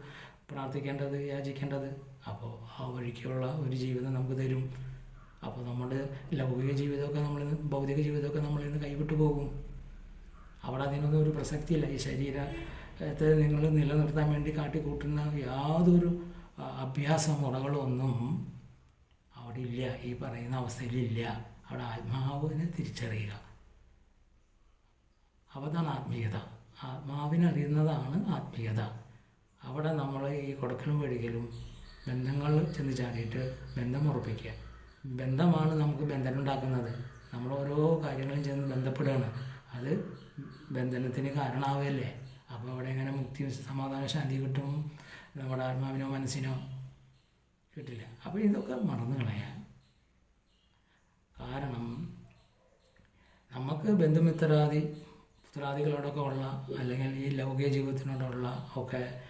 പ്രാർത്ഥിക്കേണ്ടത് യാചിക്കേണ്ടത്. അപ്പോൾ ആ വഴിക്കുള്ള ഒരു ജീവിതം നമുക്ക് തരും. അപ്പോൾ നമ്മുടെ ലൗകിക ജീവിതമൊക്കെ നമ്മൾ ഭൗതിക ജീവിതമൊക്കെ നമ്മളിൽ നിന്ന് കൈവിട്ടു പോകും. അവിടെ അതിനൊന്നും ഒരു പ്രസക്തിയില്ല. ഈ ശരീരത്തെ നിങ്ങൾ നിലനിർത്താൻ വേണ്ടി കാട്ടിക്കൂട്ടുന്ന യാതൊരു അഭ്യാസ മുറകളൊന്നും അവിടെ ഇല്ല. ഈ പറയുന്ന അവസ്ഥയിലില്ല അവിടെ ആത്മാവിനെ തിരിച്ചറിയുക. അവതാണ് ആത്മീയത. ആത്മാവിനെ അറിയുന്നതാണ് ആത്മീയത. അവിടെ നമ്മൾ ഈ കൊടുക്കലും മേടിക്കലും ബന്ധങ്ങൾ ചെന്ന് ചാടിയിട്ട് ബന്ധം ഉറപ്പിക്കുക. ബന്ധമാണ് നമുക്ക് ബന്ധനം ഉണ്ടാക്കുന്നത് നമ്മൾ ഓരോ കാര്യങ്ങളും ചെന്ന് ബന്ധപ്പെടുകയാണ്. അത് ബന്ധനത്തിന് കാരണമാവുകയല്ലേ? അപ്പോൾ അവിടെ എങ്ങനെ മുക്തി സമാധാന ശാന്തി കിട്ടും? നമ്മുടെ ആത്മാവിനോ മനസ്സിനോ? കിട്ടില്ല. അപ്പോൾ ഇതൊക്കെ മറന്നു കളയാൻ കാരണം നമുക്ക് ബന്ധുമിത്രാദി പുത്രാദികളോടൊക്കെ ഉള്ള അല്ലെങ്കിൽ ഈ ലൗകിക ജീവിതത്തിനോടുള്ള ഒക്കെ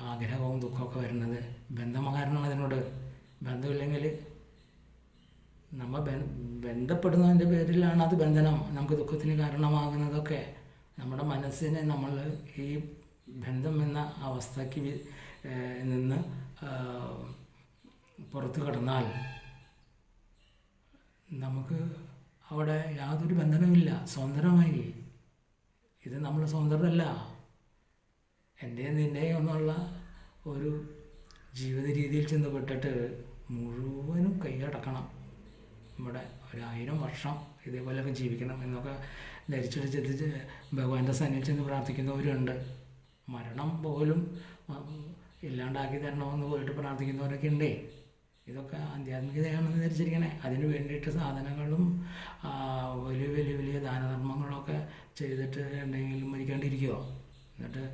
ആഗ്രഹവും ആഗ്രഹവും ദുഃഖമൊക്കെ വരുന്നത് ബന്ധം കാരണമാണ് അതിനോട് ബന്ധമില്ലെങ്കിൽ നമ്മൾ ബന്ധപ്പെടുന്നതിന്റെ പേരിലാണ് അത് ബന്ധനം. നമുക്ക് ദുഃഖത്തിന് കാരണമാകുന്നതൊക്കെ നമ്മുടെ മനസ്സിനെ നമ്മൾ ഈ ബന്ധം എന്ന അവസ്ഥയ്ക്ക് നിന്ന് പുറത്തു കടന്നാൽ നമുക്ക് അവിടെ യാതൊരു ബന്ധനവുമില്ല. സ്വതന്ത്രമായി. ഇത് നമ്മൾ സ്വതന്ത്രമല്ല എന്റെയും നിന്റെയും എന്നുള്ള ഒരു ജീവിത രീതിയിൽ ചെന്ന് പെട്ടിട്ട് മുഴുവനും കൈയടക്കണം ഇവിടെ ഒരായിരം വർഷം ഇതേപോലെയൊക്കെ ജീവിക്കണം എന്നൊക്കെ ധരിച്ചിട്ട് ചിന്തിച്ച് ഭഗവാന്റെ സന്നിധിയിൽ ചെന്ന് പ്രാർത്ഥിക്കുന്നവരുണ്ട്. മരണം പോലും ഇല്ലാണ്ടാക്കി തരണമെന്ന് പോയിട്ട് പ്രാർത്ഥിക്കുന്നവരൊക്കെ ഉണ്ടേ. ഇതൊക്കെ ആധ്യാത്മികതയാണെന്ന് ധരിച്ചിരിക്കണേ. അതിന് വേണ്ടിയിട്ട് സാധനങ്ങളും വലിയ വലിയ വലിയ ദാനധർമ്മങ്ങളൊക്കെ ചെയ്തിട്ട് എന്തെങ്കിലും മരിക്കാണ്ടിരിക്കുമോ എന്നിട്ട്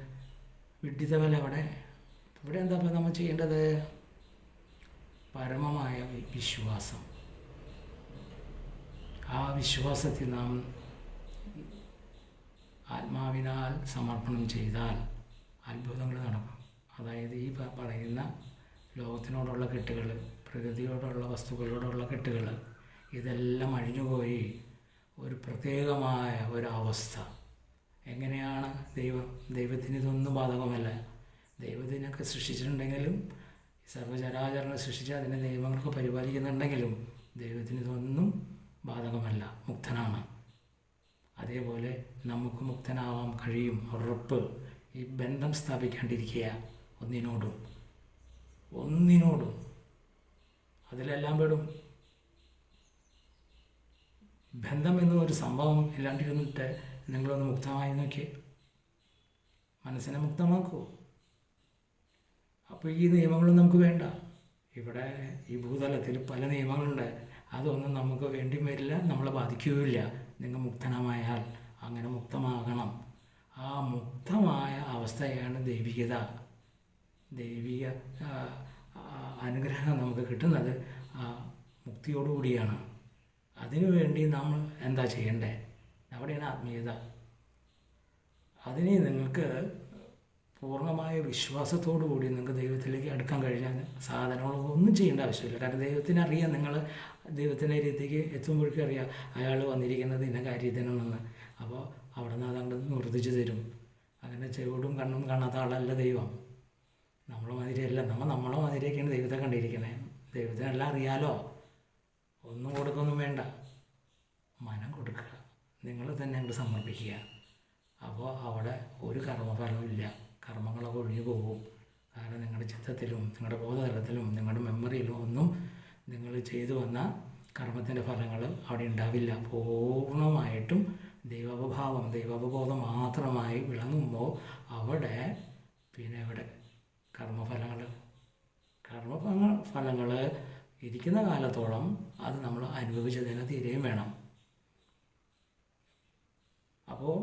വിഡ്ഢിത വില അവിടെ ഇവിടെ എന്താ നമ്മൾ ചെയ്യേണ്ടത്? പരമമായ വിശ്വാസം. ആ വിശ്വാസത്തിൽ നാം ആത്മാവിനാൽ സമർപ്പണം ചെയ്താൽ അത്ഭുതങ്ങൾ നടക്കും. അതായത് ഈ പറയുന്ന ലോകത്തിനോടുള്ള കെട്ടുകൾ പ്രകൃതിയോടുള്ള വസ്തുക്കളോടുള്ള കെട്ടുകൾ ഇതെല്ലാം അഴിഞ്ഞുപോയി ഒരു പ്രത്യേകമായ ഒരു അവസ്ഥ. എങ്ങനെയാണ് ദൈവം? ദൈവത്തിന് ഇതൊന്നും ബാധകമല്ല. ദൈവത്തിനൊക്കെ സൃഷ്ടിച്ചിട്ടുണ്ടെങ്കിലും സർവചരാചരണം സൃഷ്ടിച്ച് അതിന്റെ നിയമങ്ങളൊക്കെ പരിപാലിക്കുന്നുണ്ടെങ്കിലും ദൈവത്തിന് ഇതൊന്നും ബാധകമല്ല മുക്തനാണ്. അതേപോലെ നമുക്ക് മുക്തനാവാൻ കഴിയും ഉറപ്പ്. ഈ ബന്ധം സ്ഥാപിക്കാണ്ടിരിക്കുക ഒന്നിനോടും. ഒന്നിനോടും. അതിലെല്ലാം പെടും. ബന്ധം എന്ന ഒരു സംഭവം ഇല്ലാണ്ടിരുന്നിട്ട് നിങ്ങളൊന്ന് മുക്തമായി നോക്കി മനസ്സിനെ മുക്തമാക്കൂ. അപ്പോൾ ഈ നിയമങ്ങളും നമുക്ക് വേണ്ട. ഇവിടെ ഈ ഭൂതലത്തിൽ പല നിയമങ്ങളുണ്ട്. അതൊന്നും നമുക്ക് വേണ്ടി വരില്ല നമ്മളെ ബാധിക്കുകയില്ല നിങ്ങൾ മുക്തനമായാൽ അങ്ങനെ മുക്തമാകണം. ആ മുക്തമായ അവസ്ഥയാണ് ദൈവികത. ദൈവിക അനുഗ്രഹം നമുക്ക് കിട്ടുന്നത് ആ മുക്തിയോടുകൂടിയാണ്. അതിനുവേണ്ടി നമ്മൾ എന്താ ചെയ്യണ്ടേ? അവിടെയാണ് ആത്മീയത. അതിനെ നിങ്ങൾക്ക് പൂർണമായ വിശ്വാസത്തോടു കൂടി നിങ്ങൾക്ക് ദൈവത്തിലേക്ക് അടുക്കാൻ കഴിഞ്ഞാൽ സാധനങ്ങളൊന്നും ഒന്നും ചെയ്യേണ്ട ആവശ്യമില്ല. കാരണം ദൈവത്തിന് അറിയാം നിങ്ങൾ ദൈവത്തിന്റെ രീതിക്ക് എത്തുമ്പോഴേക്കും അറിയാം അയാൾ വന്നിരിക്കുന്നത് ഇന്ന കാര്യത്തിനാണെന്ന്. അപ്പോൾ അവിടെ നിന്ന് അതങ്ങോട്ട് നിർദ്ദിച്ചു തരും. അങ്ങനെ ചെവിടും കണ്ണും കാണാത്ത ആളല്ല ദൈവം. നമ്മളെ മാതിരിയല്ല നമ്മൾ നമ്മളെ മാതിരിയൊക്കെയാണ് ദൈവത്തെ കണ്ടിരിക്കണേ. ദൈവത്തിനെല്ലാം അറിയാലോ. ഒന്നും കൊടുക്കൊന്നും വേണ്ട. മനം കൊടുക്കുക. നിങ്ങൾ തന്നെ അങ്ങോട്ട് സമർപ്പിക്കുക. അപ്പോൾ അവിടെ ഒരു കർമ്മഫലവും ഇല്ല. കർമ്മങ്ങളൊക്കെ ഒഴിഞ്ഞു പോകും. കാരണം നിങ്ങളുടെ ചിത്തത്തിലും നിങ്ങളുടെ ബോധതലത്തിലും നിങ്ങളുടെ മെമ്മറിയിലും ഒന്നും നിങ്ങൾ ചെയ്തു വന്ന കർമ്മത്തിന്റെ ഫലങ്ങൾ അവിടെ ഉണ്ടാവില്ല. പൂർണമായിട്ടും ദൈവാവഭാവം ദൈവാവബോധം മാത്രമായി വിളങ്ങുമ്പോൾ അവിടെ പിന്നെ ഇവിടെ കർമ്മഫലങ്ങൾ. കർമ്മഫലങ്ങൾ ഫലങ്ങൾ ഇരിക്കുന്ന കാലത്തോളം അത് നമ്മൾ അനുഭവിച്ചതിന് തീരെയും വേണം. അപ്പോൾ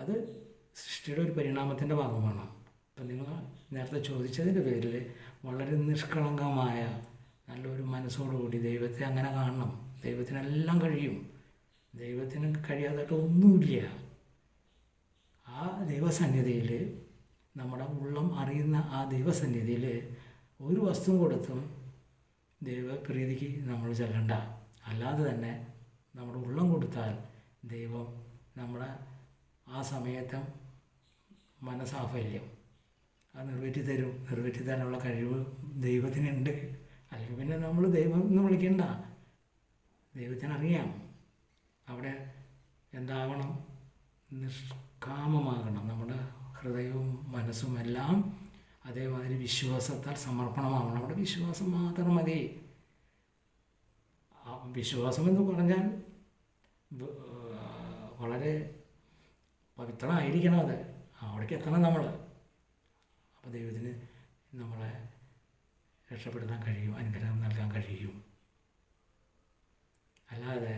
അത് സൃഷ്ടിയുടെ ഒരു പരിണാമത്തിന്റെ ഭാഗമാണ്. അപ്പം നിങ്ങൾ നേരത്തെ ചോദിച്ചതിന്റെ പേരിൽ വളരെ നിഷ്കളങ്കമായ നല്ലൊരു മനസ്സോടുകൂടി ദൈവത്തെ അങ്ങനെ കാണണം. ദൈവത്തിനെല്ലാം കഴിയും. ദൈവത്തിന് കഴിയാതായിട്ട് ഒന്നുമില്ല. ആ ദൈവസന്നിധിയിൽ നമ്മുടെ ഉള്ളം അറിയുന്ന ആ ദൈവസന്നിധിയിൽ ഒരു വസ്തു കൊടുത്തും ദൈവപ്രീതിക്ക് നമ്മൾ ചെല്ലണ്ട. അല്ലാതെ തന്നെ നമ്മുടെ ഉള്ളം കൊടുത്താൽ ദൈവം നമ്മുടെ ആ സമയത്തും മനസാഫല്യം. അത് നിറവേറ്റി തരും. നിറവേറ്റി തരാനുള്ള കഴിവ് ദൈവത്തിനുണ്ട്. അല്ലെങ്കിൽ പിന്നെ നമ്മൾ ദൈവം എന്ന് വിളിക്കണ്ട. ദൈവത്തിനറിയാം. അവിടെ എന്താവണം? നിഷ്കാമമാകണം. നമ്മുടെ ഹൃദയവും മനസ്സും എല്ലാം അതേമാതിരി വിശ്വാസത്താൽ സമർപ്പണമാവണം. അവിടെ വിശ്വാസം മാത്രം മതി. വിശ്വാസം എന്ന് പറഞ്ഞാൽ വളരെ പവിത്രമായിരിക്കണം അത്. അവിടേക്ക് എത്തണം നമ്മൾ അപ്പോൾ ദൈവത്തിന് നമ്മളെ രക്ഷപ്പെടുത്താൻ കഴിയും അനുഗ്രഹം നൽകാൻ കഴിയും. അല്ലാതെ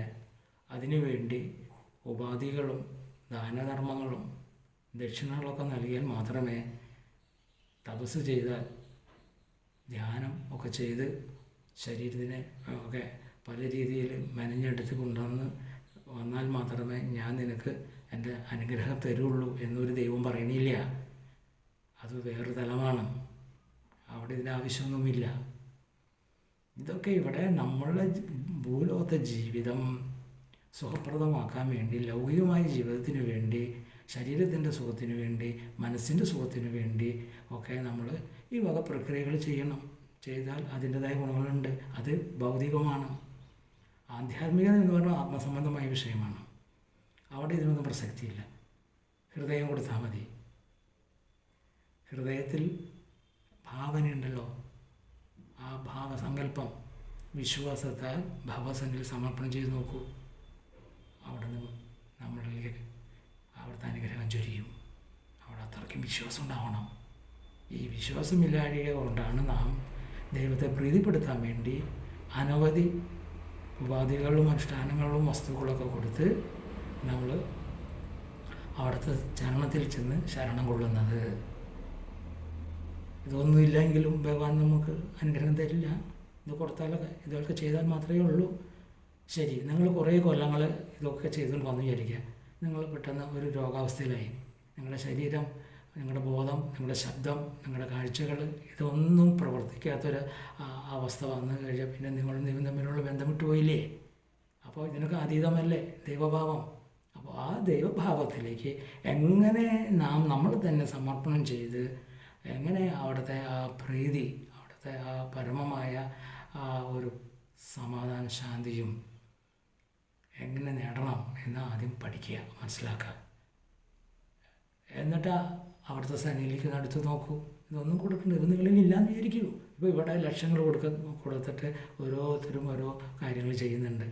അതിനുവേണ്ടി ഉപാധികളും ദാനധർമ്മങ്ങളും ദക്ഷിണകളൊക്കെ നൽകിയാൽ മാത്രമേ തപസ് ചെയ്താൽ ധ്യാനം ഒക്കെ ചെയ്ത് ശരീരത്തിനെ ഒക്കെ പല രീതിയിൽ മെനഞ്ഞെടുത്ത് കൊണ്ടുവന്ന് വന്നാൽ മാത്രമേ ഞാൻ നിനക്ക് എന്റെ അനുഗ്രഹം തരുള്ളൂ എന്നൊരു ദൈവം പറയണില്ല. അത് വേറൊരു തലമാണ്. അവിടെ ഇതിന്റെ ആവശ്യമൊന്നുമില്ല. ഇതൊക്കെ ഇവിടെ നമ്മളുടെ ഭൂലോകത്തെ ജീവിതം സുഖപ്രദമാക്കാൻ വേണ്ടി ലൗകികമായ ജീവിതത്തിന് വേണ്ടി ശരീരത്തിന്റെ സുഖത്തിന് വേണ്ടി മനസ്സിന്റെ സുഖത്തിന് വേണ്ടി ഒക്കെ നമ്മൾ ഈ വക പ്രക്രിയകൾ ചെയ്യണം. ചെയ്താൽ അതിന്റെതായ ഗുണങ്ങളുണ്ട്. അത് ഭൗതികമാണ്. ആധ്യാത്മികത എന്ന് പറഞ്ഞാൽ ആത്മസംബന്ധമായ വിഷയമാണ്. അവിടെ ഇതിനൊന്നും പ്രസക്തിയില്ല. ഹൃദയം കൊടുത്താൽ മതി. ഹൃദയത്തിൽ ഭാവനയുണ്ടല്ലോ. ആ ഭാവസങ്കല്പം വിശ്വാസത്താൽ ഭവസനിൽ സമർപ്പണം ചെയ്ത് നോക്കൂ. അവിടെ നിന്ന് നമ്മളിലേക്ക് അവിടുത്തെ അനുഗ്രഹം ചൊരിയും. അവിടെ അത്രയ്ക്കും വിശ്വാസം ഉണ്ടാവണം. ഈ വിശ്വാസമില്ലാഴിക കൊണ്ടാണ് നാം ദൈവത്തെ പ്രീതിപ്പെടുത്താൻ വേണ്ടി അനവധി ഉപാധികളും അനുഷ്ഠാനങ്ങളും വസ്തുക്കളൊക്കെ കൊടുത്ത് നമ്മൾ അവിടുത്തെ ചരണത്തിൽ ചെന്ന് ശരണം കൊള്ളുന്നത്. ഇതൊന്നുമില്ലെങ്കിലും ഭഗവാൻ നമുക്ക് അനുഗ്രഹം തരില്ല. ഇത് കൊടുത്താലൊക്കെ ഇതൊക്കെ ചെയ്താൽ മാത്രമേ ഉള്ളൂ. ശരി നിങ്ങൾ കുറേ കൊല്ലങ്ങൾ ഇതൊക്കെ ചെയ്തുകൊണ്ട് വന്നു വിചാരിക്കുക. നിങ്ങൾ പെട്ടെന്ന് ഒരു രോഗാവസ്ഥയിലായി. നിങ്ങളുടെ ശരീരം നിങ്ങളുടെ ബോധം നിങ്ങളുടെ ശബ്ദം നിങ്ങളുടെ കാഴ്ചകൾ ഇതൊന്നും പ്രവർത്തിക്കാത്തൊരു അവസ്ഥ വന്നു കഴിഞ്ഞാൽ പിന്നെ നിങ്ങളും ദൈവം തമ്മിലുള്ള ബന്ധം വിട്ടുപോയില്ലേ? അപ്പോൾ ഇതിനൊക്കെ അതീതമല്ലേ? ദൈവഭാവം അപ്പോൾ ആ ദൈവഭാവത്തിലേക്ക് എങ്ങനെ നാം നമ്മൾ തന്നെ സമർപ്പണം ചെയ്ത് എങ്ങനെ അവിടുത്തെ ആ പ്രീതി അവിടുത്തെ ആ പരമമായ ആ ഒരു സമാധാന ശാന്തിയും എങ്ങനെ നേടണം എന്ന് ആദ്യം പഠിക്കുക മനസ്സിലാക്കുക. എന്നിട്ട് അവിടുത്തെ സന്നിധിയിലേക്ക് അടുത്ത് നോക്കൂ. ഇതൊന്നും കൊടുക്കണ്ട ഇത് നിങ്ങളിൽ ഇല്ലാന്ന് വിചാരിക്കൂ. ഇപ്പോൾ ഇവിടെ ലക്ഷങ്ങൾ കൊടുക്ക കൊടുത്തിട്ട് ഓരോരുത്തരും ഓരോ കാര്യങ്ങൾ ചെയ്യുന്നുണ്ട്.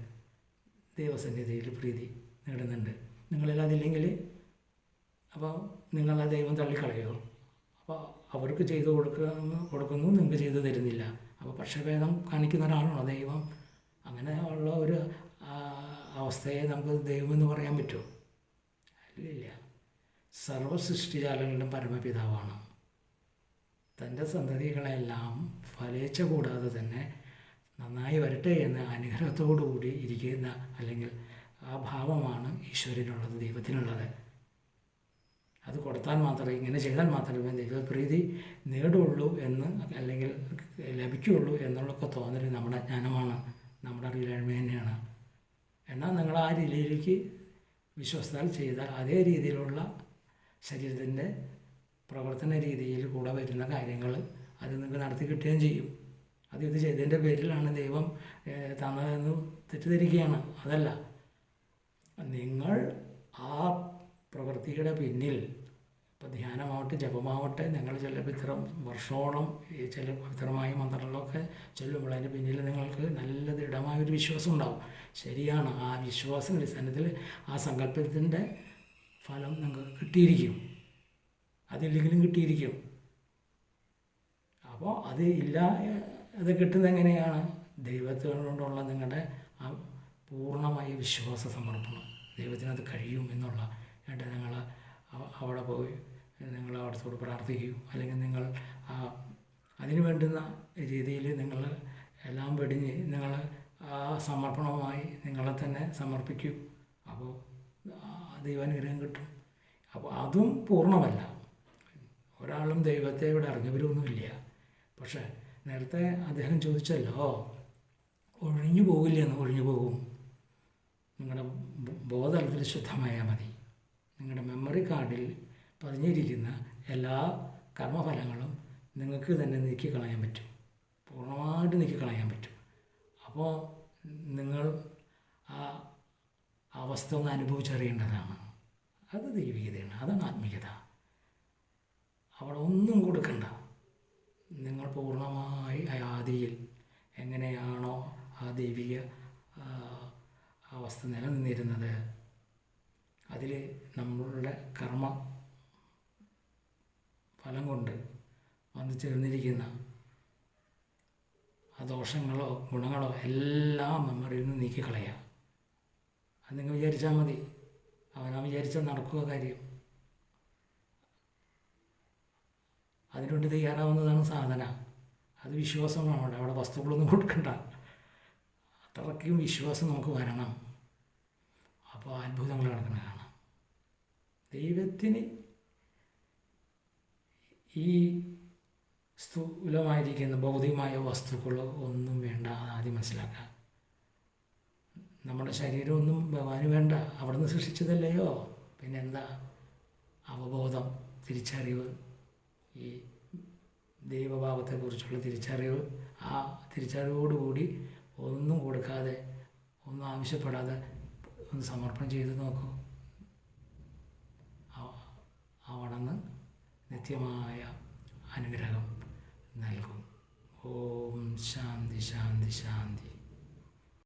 ദൈവസന്നിധിയിൽ പ്രീതി നേടുന്നുണ്ട്. നിങ്ങളിൽ അതില്ലെങ്കിൽ അപ്പോൾ നിങ്ങൾ ദൈവം തള്ളിക്കളയോ അപ്പോൾ അവർക്ക് ചെയ്തു കൊടുക്കുക കൊടുക്കുന്നു നിങ്ങൾക്ക് ചെയ്തു തരുന്നില്ല. അപ്പോൾ പക്ഷഭേദം കാണിക്കുന്ന ഒരാളാണോ ദൈവം? അങ്ങനെ ഉള്ള ഒരു അവസ്ഥയെ നമുക്ക് ദൈവം എന്ന് പറയാൻ പറ്റുമോ? അല്ലില്ല. സർവസൃഷ്ടിജാലങ്ങളുടെ പരമപിതാവാണ്. തന്റെ സന്തതികളെല്ലാം ഫലേച്ച കൂടാതെ തന്നെ നന്നായി വരട്ടെ എന്ന് അനുഗ്രഹത്തോടു കൂടി ഇരിക്കുന്ന അല്ലെങ്കിൽ ആ ഭാവമാണ് ഈശ്വരനുള്ളത് ദൈവത്തിനുള്ളത്. അത് കൊടുത്താൽ മാത്രമേ ഇങ്ങനെ ചെയ്താൽ മാത്രമേ ദൈവപ്രീതി നേടുള്ളൂ എന്ന് അല്ലെങ്കിൽ ലഭിക്കുകയുള്ളൂ എന്നുള്ളൊക്കെ തോന്നൽ നമ്മുടെ ജ്ഞാനമാണ് നമ്മുടെ അറിവിലായ്മ തന്നെയാണ്. എന്നാൽ നിങ്ങൾ ആ രീതിയിലേക്ക് വിശ്വസിച്ചാൽ ചെയ്താൽ അതേ രീതിയിലുള്ള ശരീരത്തിന്റെ പ്രവർത്തന രീതിയിൽ കൂടെ വരുന്ന കാര്യങ്ങൾ അത് നിങ്ങൾക്ക് നടത്തി കിട്ടുകയും ചെയ്യും. അത് ഇത് ചെയ്തതിന്റെ പേരിലാണ് ദൈവം തന്നതെന്ന് തെറ്റിദ്ധരിക്കുകയാണ്. അതല്ല. നിങ്ങൾ ആ പ്രവൃത്തിയുടെ പിന്നിൽ ഇപ്പോൾ ധ്യാനമാവട്ടെ ജപമാവട്ടെ നിങ്ങൾ ചില ഇത്ര വർഷോളം ചില പവിത്രമായ മന്ത്രങ്ങളൊക്കെ ചൊല്ലുമ്പോൾ അതിന്റെ പിന്നിൽ നിങ്ങൾക്ക് നല്ല ദൃഢമായൊരു വിശ്വാസം ഉണ്ടാവും. ശരിയാണ് ആ വിശ്വാസം അടിസ്ഥാനത്തിൽ ആ സങ്കല്പത്തിന്റെ ഫലം നിങ്ങൾക്ക് കിട്ടിയിരിക്കും. അതില്ലെങ്കിലും കിട്ടിയിരിക്കും. അപ്പോൾ അത് ഇല്ല അത് കിട്ടുന്നത് എങ്ങനെയാണ്? ദൈവത്തിനോടുള്ള നിങ്ങളുടെ ആ പൂർണമായ വിശ്വാസ സമർപ്പണം. ദൈവത്തിനത് കഴിയും എന്നുള്ള എന്നിട്ട് നിങ്ങൾ അവിടെ പോയി നിങ്ങൾ അവിടത്തോട് പ്രാർത്ഥിക്കൂ. അല്ലെങ്കിൽ നിങ്ങൾ അതിന് വേണ്ടുന്ന രീതിയിൽ നിങ്ങൾ എല്ലാം വെടിഞ്ഞ് നിങ്ങൾ ആ സമർപ്പണവുമായി നിങ്ങളെ തന്നെ സമർപ്പിക്കും. അപ്പോൾ ദൈവാനുഗ്രഹം കിട്ടും. അപ്പോൾ അതും പൂർണമല്ല. ഒരാളും ദൈവത്തെ ഇവിടെ അറിഞ്ഞവരൊന്നുമില്ല. പക്ഷേ നേരത്തെ അദ്ദേഹം ചോദിച്ചല്ലോ ഒഴിഞ്ഞു പോകില്ലെന്ന് ഒഴിഞ്ഞു പോകും. നിങ്ങളുടെ ബോ- ബോധതലത്തിൽ ശുദ്ധമായാൽ മതി. നിങ്ങളുടെ മെമ്മറി കാർഡിൽ പതിഞ്ഞിരിക്കുന്ന എല്ലാ കർമ്മഫലങ്ങളും നിങ്ങൾക്ക് തന്നെ നീക്കി കളയാൻ പറ്റും. പൂർണമായിട്ട് നീക്കി കളയാൻ പറ്റും. അപ്പോൾ നിങ്ങൾ ആ അവസ്ഥ ഒന്ന് അനുഭവിച്ചറിയേണ്ടതാണ്. അത് ദൈവികതയാണ്. അതാണ് ആത്മീയത. അവിടെ ഒന്നും കൊടുക്കണ്ട. നിങ്ങൾ പൂർണമായി ആ ആദിയിൽ എങ്ങനെയാണോ ആ ദൈവിക അവസ്ഥ നിലനിന്നിരുന്നത്. അതിൽ നമ്മളുടെ കർമ്മ ഫലം കൊണ്ട് വന്നു ചേർന്നിരിക്കുന്ന ആ ദോഷങ്ങളോ ഗുണങ്ങളോ എല്ലാം മെമ്മറിയിൽ നിന്ന് നീക്കിക്കളയാം. അത് നിങ്ങൾ വിചാരിച്ചാൽ മതി. അവനാ വിചാരിച്ചാൽ നടക്കുക കാര്യം. അതിനുവേണ്ടി തയ്യാറാവുന്നതാണ് സാധന. അത് വിശ്വാസമാണ്. അവിടെ വസ്തുക്കളൊന്നും കൊടുക്കണ്ട. അത്രയ്ക്കും വിശ്വാസം നമുക്ക് വരണം. അപ്പോൾ അത്ഭുതങ്ങൾ നടക്കുന്ന ദൈവത്തിന് ഈ സ്ഥൂലമായിരിക്കുന്ന ഭൗതികമായ വസ്തുക്കളോ ഒന്നും വേണ്ട ആദ്യം മനസ്സിലാക്കുക. നമ്മുടെ ശരീരമൊന്നും ഭഗവാന് വേണ്ട. അവിടെ നിന്ന് സൃഷ്ടിച്ചതല്ലയോ? പിന്നെ എന്താ അവബോധം തിരിച്ചറിവ്. ഈ ദൈവഭാവത്തെക്കുറിച്ചുള്ള തിരിച്ചറിവ്. ആ തിരിച്ചറിവോടുകൂടി ഒന്നും കൊടുക്കാതെ ഒന്നും ആവശ്യപ്പെടാതെ ഒന്ന് സമർപ്പണം ചെയ്ത് നോക്കൂ. അവിടുന്ന് നിത്യമായ അനുഗ്രഹം നൽകും. ഓം ശാന്തി ശാന്തി ശാന്തി.